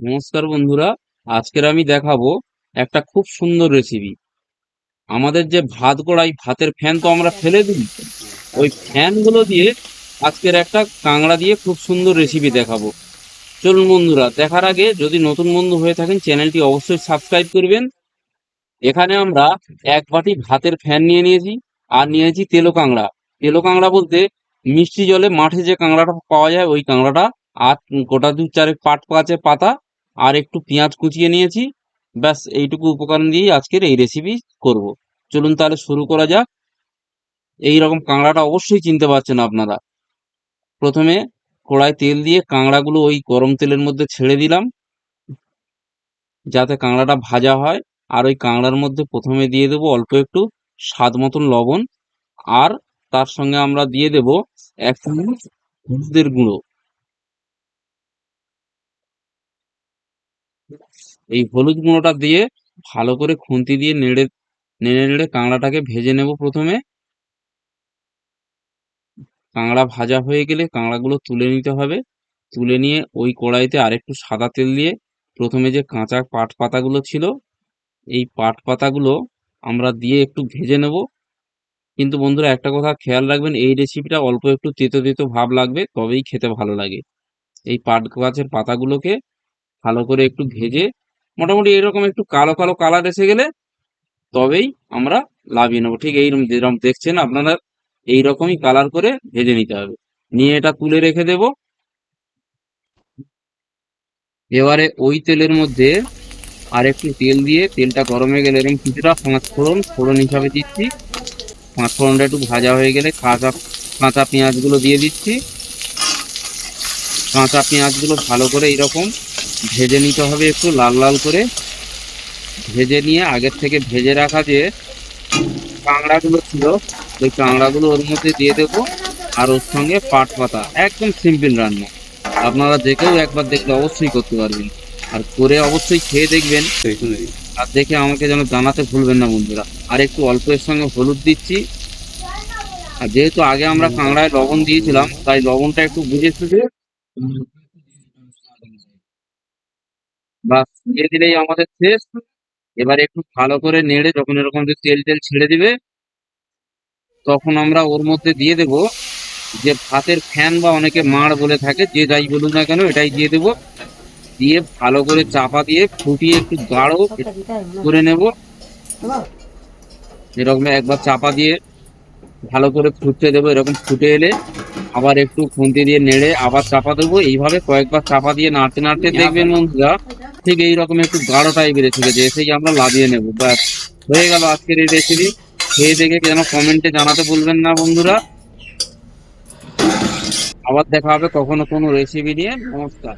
নমস্কার বন্ধুরা, আজকের আমি দেখাবো একটা খুব সুন্দর রেসিপি আমাদের যে ভাত কড়াই, ভাতের ফ্যান তো আমরা ফেলে দিই। ওই ফ্যানগুলো দিয়ে আজকের একটা কাংড়া দিয়ে খুব সুন্দর রেসিপি দেখাবো। চলুন বন্ধুরা, দেখার আগে যদি নতুন বন্ধু হয়ে থাকেন চ্যানেলটি অবশ্যই সাবস্ক্রাইব করবেন। এখানে আমরা এক বাটি ভাতের ফ্যান নিয়ে নিয়েছি, আর নিয়েছি তেলো কাংড়া তেলো কাংড়া বলতে মিষ্টি জলে মাঠে যে কাংড়াটা পাওয়া যায়, ওই কাংড়াটা আর গোটা দু চারেক পাট পাঁচে পাতা আর একটু পেঁয়াজ কুচিয়ে নিয়েছি। ব্যাস, এইটুকু উপকরণ দিয়েই আজকের এই রেসিপি করব। চলুন তাহলে শুরু করা যাক। এই রকম কাঁকড়াটা অবশ্যই চিনতে পারছেন আপনারা। প্রথমে কড়াই তেল দিয়ে কাঁকড়াগুলো ওই গরম তেলের মধ্যে ছেড়ে দিলাম। যাতে কাঁকড়াটা ভাজা হয়। আর ওই কাঁকড়ার মধ্যে প্রথমে দিয়ে দেবো অল্প একটু স্বাদ মতন লবণ। আর তার সঙ্গে আমরা দিয়ে দেব এক চামচ হলুদের গুঁড়ো। এই হলুদ গুঁড়োটা দিয়ে ভালো করে খুন্তি দিয়ে নেড়ে নেড়ে নেড়ে কাঁকড়াটাকে ভেজে নেব প্রথমে। কাঁকড়া ভাজা হয়ে গেলে কাঁকড়াগুলো তুলে নিতে হবে। তুলে নিয়ে ওই কড়াইতে আরেকটু সাদা তেল দিয়ে প্রথমে যে কাঁচা পাট পাতাগুলো ছিল, এই পাট পাতাগুলো আমরা দিয়ে একটু ভেজে নেব। কিন্তু বন্ধুরা একটা কথা খেয়াল রাখবেন, এই রেসিপিটা অল্প একটু তেতো তেতো ভাব লাগবে, তবেই খেতে ভালো লাগে। এই পাট গাছের পাতাগুলোকে ভালো করে একটু ভেজে মোটামুটি এরকম একটু কালো কালো কালার এসে গেলে তবেই আমরা লাভিয়ে নেব। ঠিক এইরকম যেরকম দেখছেন, আপনারা এইরকমই কালার করে ভেজে নিতে হবে। নিয়ে এটা তুলে রেখে দেব। এবারে ওই তেলের মধ্যে আর একটু তেল দিয়ে তেলটা গরম গেলে এরকম কিছুটা পাঁচ ফোড়ন ফোড়ন হিসাবে দিচ্ছি। পাঁচ ফোড়নটা একটু ভাজা হয়ে গেলে কাঁচা কাঁচা পেঁয়াজগুলো দিয়ে দিচ্ছি। কাঁচা পেঁয়াজগুলো ভালো করে এরকম ভেজে নিতে হবে একটু লাল লাল করে। ভেজে নিয়ে আগের থেকে ভেজে রাখা যে কাঁকড়াগুলো ছিল ওই কাঁকড়াগুলো ওর মধ্যে দিয়ে দেবো। আর ওর সঙ্গে পাট পাতা, একদম সিম্পল রান্না। আপনারা কেউ একবার দেখলে অবশ্যই করতে পারবেন। আর করে অবশ্যই খেয়ে দেখবেন। আর দেখে আমাকে যেন জানাতে ভুলবেন না বন্ধুরা। আর একটু অল্প এর সঙ্গে হলুদ দিচ্ছি। আর যেহেতু আগে আমরা কাঁকড়ায় লবণ দিয়েছিলাম, তাই লবণটা একটু বুঝে সুঝে বাস দিয়ে দিলেই আমাদের শেষ। এবার একটু ভালো করে নেড়ে যখন এরকম যে তেল তেল ছেড়ে দিবে তখন আমরা ওর মধ্যে দিয়ে দেব যে ভাতের ফ্যান বা অনেকে মাড় বলে থাকে যে যাই বলুন না কেন এটাই দিয়ে দেব। দিয়ে ভালো করে চাপা দিয়ে ফুটিয়ে একটু গাঢ় করে নেব। এরকম একবার চাপা দিয়ে ভালো করে ফুটতে দেবো। এরকম ফুটে এলে আবার একটু খুন্তি দিয়ে নেড়ে আবার চাপা দেবো। এইভাবে কয়েকবার চাপা দিয়ে নাড়তে নাড়তে দেখবেন বন্ধুরা ঠিক এইরকম একটু গাঢ় টাইপের এসে যে এসেই আমরা লাভিয়ে নেব। ব্যাস, হয়ে গেল আজকের এই রেসিপি খেয়ে দেখে যেন কমেন্টে জানাতে ভুলবেন না বন্ধুরা। আবার দেখা হবে কখনো কোনো রেসিপি নিয়ে। নমস্কার।